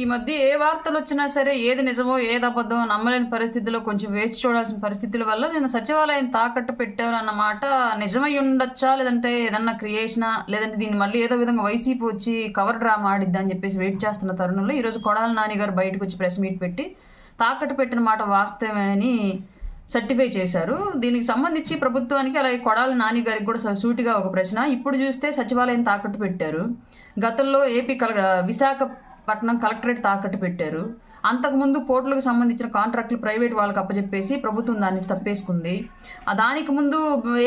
ఈ మధ్య ఏ వార్తలు వచ్చినా సరే ఏది నిజమో ఏది అబద్ధమో నమ్మలేని పరిస్థితిలో కొంచెం వేచి చూడాల్సిన పరిస్థితుల వల్ల నేను సచివాలయం తాకట్టు పెట్టాను అన్నమాట నిజమై ఉండొచ్చా? లేదంటే ఏదన్నా క్రియేషనా? లేదంటే దీన్ని మళ్ళీ ఏదో విధంగా వైసీపీ వచ్చి కవర్ డ్రామా ఆడిద్దా అని చెప్పేసి వెయిట్ చేస్తున్న తరుణంలో ఈరోజు కొడాల నాని గారు బయటకు వచ్చి ప్రెస్ మీట్ పెట్టి తాకట్టు పెట్టిన మాట వాస్తవమే అని సర్టిఫై చేశారు. దీనికి సంబంధించి ప్రభుత్వానికి అలాగే కొడాలి నాని గారికి కూడా సూటిగా ఒక ప్రశ్న. ఇప్పుడు చూస్తే సచివాలయం తాకట్టు పెట్టారు. గతంలో ఏపీ కల పట్టణం కలెక్టరేట్ తాకట్టు పెట్టారు. అంతకుముందు పోర్టులకు సంబంధించిన కాంట్రాక్టులు ప్రైవేట్ వాళ్ళకి అప్పచెప్పేసి ప్రభుత్వం దాని నుంచి తప్పేసుకుంది. దానికి ముందు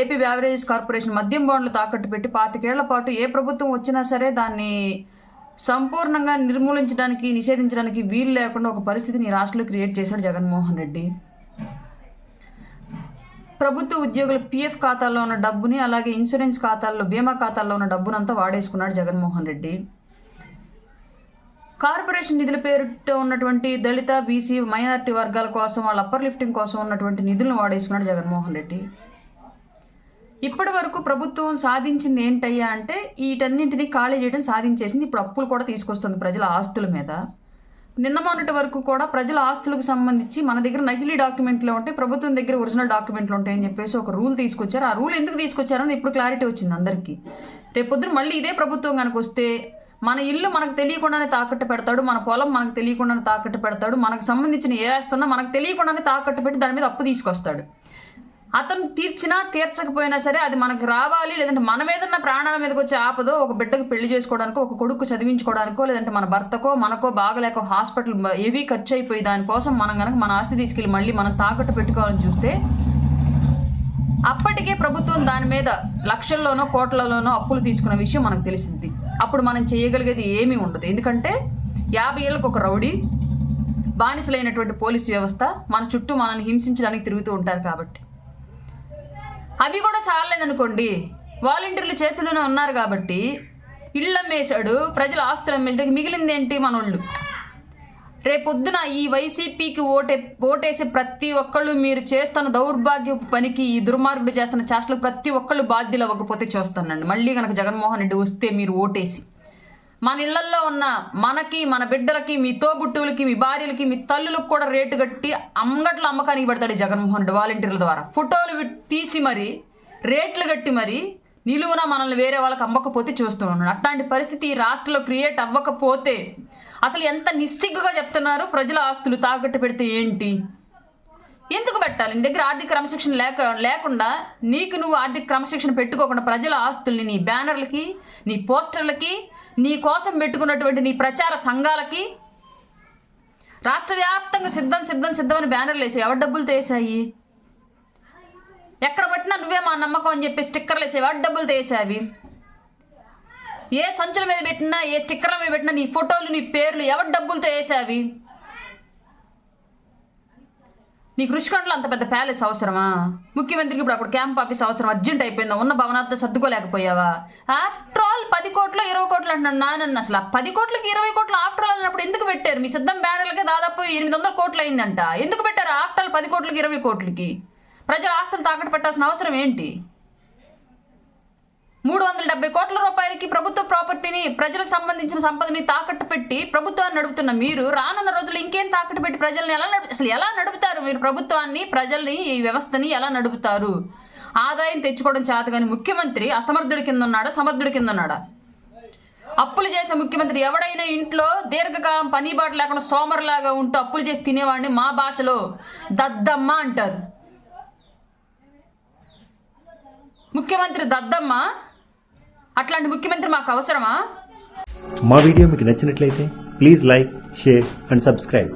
ఏపీ బ్యావరేజెస్ కార్పొరేషన్ మద్యం బాండ్లు తాకట్టు పెట్టి పాతికేళ్ళ పాటు ఏ ప్రభుత్వం వచ్చినా సరే దాన్ని సంపూర్ణంగా నిర్మూలించడానికి నిషేధించడానికి వీలు లేకుండా ఒక పరిస్థితిని రాష్ట్రంలో క్రియేట్ చేశాడు జగన్మోహన్ రెడ్డి. ప్రభుత్వ ఉద్యోగుల పీఎఫ్ ఖాతాల్లో ఉన్న డబ్బుని అలాగే ఇన్సూరెన్స్ ఖాతాల్లో బీమా ఖాతాల్లో ఉన్న డబ్బునంతా వాడేసుకున్నాడు జగన్మోహన్ రెడ్డి. కార్పొరేషన్ నిధుల పేరుతో ఉన్నటువంటి దళిత బీసీ మైనారిటీ వర్గాల కోసం వాళ్ళ అప్పర్ లిఫ్టింగ్ కోసం ఉన్నటువంటి నిధులను వాడేసుకున్నాడు జగన్మోహన్ రెడ్డి. ఇప్పటి వరకు ప్రభుత్వం సాధించింది ఏంటయ్యా అంటే వీటన్నింటినీ ఖాళీ చేయడం సాధించేసింది ఇప్పుడు అప్పులు కూడా తీసుకొస్తుంది ప్రజల ఆస్తుల మీద. నిన్న మొన్నటి వరకు కూడా ప్రజల ఆస్తులకు సంబంధించి మన దగ్గర నకిలీ డాక్యుమెంట్లు ఉంటాయి ప్రభుత్వం దగ్గర ఒరిజినల్ డాక్యుమెంట్లు ఉంటాయని చెప్పేసి ఒక రూల్ తీసుకొచ్చారు. ఆ రూల్ ఎందుకు తీసుకొచ్చారని ఇప్పుడు క్లారిటీ వచ్చింది అందరికీ. రేపొద్దున మళ్ళీ ఇదే ప్రభుత్వం కనుక వస్తే మన ఇల్లు మనకు తెలియకుండానే తాకట్టు పెడతాడు మన పొలం మనకు తెలియకుండానే తాకట్టు పెడతాడు మనకు సంబంధించిన ఏ ఆస్తున్నా మనకు తెలియకుండానే తాకట్టు పెట్టి దాని మీద అప్పు తీసుకొస్తాడు. అతను తీర్చినా తీర్చకపోయినా సరే అది మనకు రావాలి లేదంటే మన మీద ఉన్న ప్రాణాల మీదకి వచ్చే ఆపదో ఒక బిడ్డకు పెళ్ళి చేసుకోవడానికో ఒక కొడుకు చదివించుకోవడానికో లేదంటే మన భర్తకో మనకో బాగలేక హాస్పిటల్ ఏవి ఖర్చు అయిపోయి దానికోసం మనం కనుక మన ఆస్తి తీసుకెళ్ళి మళ్ళీ మనం తాకట్టు పెట్టుకోవాలని చూస్తే అప్పటికే ప్రభుత్వం దాని మీద లక్షల్లోనో కోట్లలోనో అప్పులు తీసుకున్న విషయం మనకు తెలిసింది. అప్పుడు మనం చేయగలిగేది ఏమీ ఉండదు. ఎందుకంటే యాభై ఏళ్ళకు ఒక రౌడీ బానిసలైనటువంటి పోలీసు వ్యవస్థ మన చుట్టూ మనల్ని హింసించడానికి తిరుగుతూ ఉంటారు కాబట్టి. అవి కూడా చాలేదనుకోండి వాలంటీర్ల చేతుల్లోనే ఉన్నారు కాబట్టి ఇళ్ళు అమ్మేశాడు ప్రజల ఆస్తులు అమ్మేసాడు మిగిలింది ఏంటి? మనోళ్ళు. రేపొద్దున ఈ వైసీపీకి ఓటే ఓటేసి ప్రతి ఒక్కళ్ళు మీరు చేస్తున్న దౌర్భాగ్య పనికి ఈ దుర్మార్గుడు చేస్తున్న చేష్టలకు ప్రతి ఒక్కళ్ళు బాధ్యులు అవ్వకపోతే చూస్తానండి. మళ్ళీ కనుక జగన్మోహన్ రెడ్డి వస్తే మీరు ఓటేసి మన ఇళ్ళల్లో ఉన్న మనకి మన బిడ్డలకి మీ తోబుట్టువులకి మీ భార్యలకి మీ తల్లులకు కూడా రేటు కట్టి అంగట్లో అమ్మకానికి పెడతాడు జగన్మోహన్ రెడ్డి వాలంటీర్ల ద్వారా. ఫోటోలు తీసి మరి రేట్లు కట్టి మరి నిలువున మనల్ని వేరే వాళ్ళకి అమ్మకపోతే చూస్తూ ఉన్నాడు. అట్లాంటి పరిస్థితి ఈ రాష్ట్రంలో క్రియేట్ అవ్వకపోతే అసలు ఎంత నిస్సిగ్గుగా చెప్తున్నారు? ప్రజల ఆస్తులు తాకట్టు పెడితే ఏంటి? ఎందుకు పెట్టాలి? నీ దగ్గర ఆర్థిక క్రమశిక్షణ లేక లేకుండా నీకు నువ్వు ఆర్థిక క్రమశిక్షణ పెట్టుకోకుండా ప్రజల ఆస్తుల్ని నీ బ్యానర్లకి నీ పోస్టర్లకి నీ కోసం పెట్టుకున్నటువంటి నీ ప్రచార సంఘాలకి రాష్ట్ర వ్యాప్తంగా సిద్ధం సిద్ధం సిద్ధం అని బ్యానర్లు వేసాయి. ఎవరి డబ్బులు తీసాయి ఎక్కడ పట్టినా నువ్వే మా నమ్మకం అని చెప్పి స్టిక్కర్లు వేసాయి ఎవరి డబ్బులు తీసావి ఏ సంచుల మీద పెట్టినా ఏ స్టిక్కర్ల మీద పెట్టినా నీ ఫోటోలు నీ పేర్లు ఎవరి డబ్బులతో వేసావి? నీ కృషికొండలో అంత పెద్ద ప్యాలెస్ అవసరమా? ముఖ్యమంత్రికి ఇప్పుడు అప్పుడు క్యాంప్ ఆఫీస్ అవసరం అర్జెంట్ అయిపోయిందా? ఉన్న భవనాలతో సర్దుకోలేకపోయావా? ఆఫ్టర్ ఆల్ పది కోట్లు ఇరవై కోట్లు అంటున్నాను నానన్న. అసలు ఆ పది కోట్లకి ఇరవై కోట్లు ఆఫ్టర్ ఆల్ అన్నప్పుడు ఎందుకు పెట్టారు? మీ సిద్ధం బ్యానర్లకి దాదాపు ఎనిమిది వందల కోట్లు అయిందంట. ఎందుకు పెట్టారు? ఆఫ్టర్ ఆల్ పది కోట్లకి ఇరవై కోట్లకి. ప్రజల ఆస్తులు తాకట్టు పెట్టాల్సిన అవసరం ఏంటి? మూడు వందల డెబ్బై కోట్ల రూపాయలకి ప్రభుత్వ ప్రాపర్టీని ప్రజలకు సంబంధించిన సంపదని తాకట్టు పెట్టి ప్రభుత్వాన్ని నడుపుతున్న మీరు రానున్న రోజుల్లో ఇంకేం తాకట్టు పెట్టి ప్రజల్ని ఎలా అసలు ఎలా నడుపుతారు మీరు ప్రభుత్వాన్ని ప్రజల్ని ఈ వ్యవస్థని ఎలా నడుపుతారు? ఆదాయం తెచ్చుకోవడం చేత కానీ ముఖ్యమంత్రి అసమర్థుడి కింద ఉన్నాడా సమర్థుడి కింద ఉన్నాడా అప్పులు చేసే ముఖ్యమంత్రి ఎవడైనా ఇంట్లో దీర్ఘకాలం పని బాటు లేకుండా సోమరులాగా ఉంటూ అప్పులు చేసి తినేవాడిని మా భాషలో దద్దమ్మ అంటారు. ముఖ్యమంత్రి దద్దమ్మ అట్లాంటి ముఖ్యమంత్రి మాకు అవసరమా? మా వీడియో మీకు నచ్చినట్లయితే please like share and subscribe.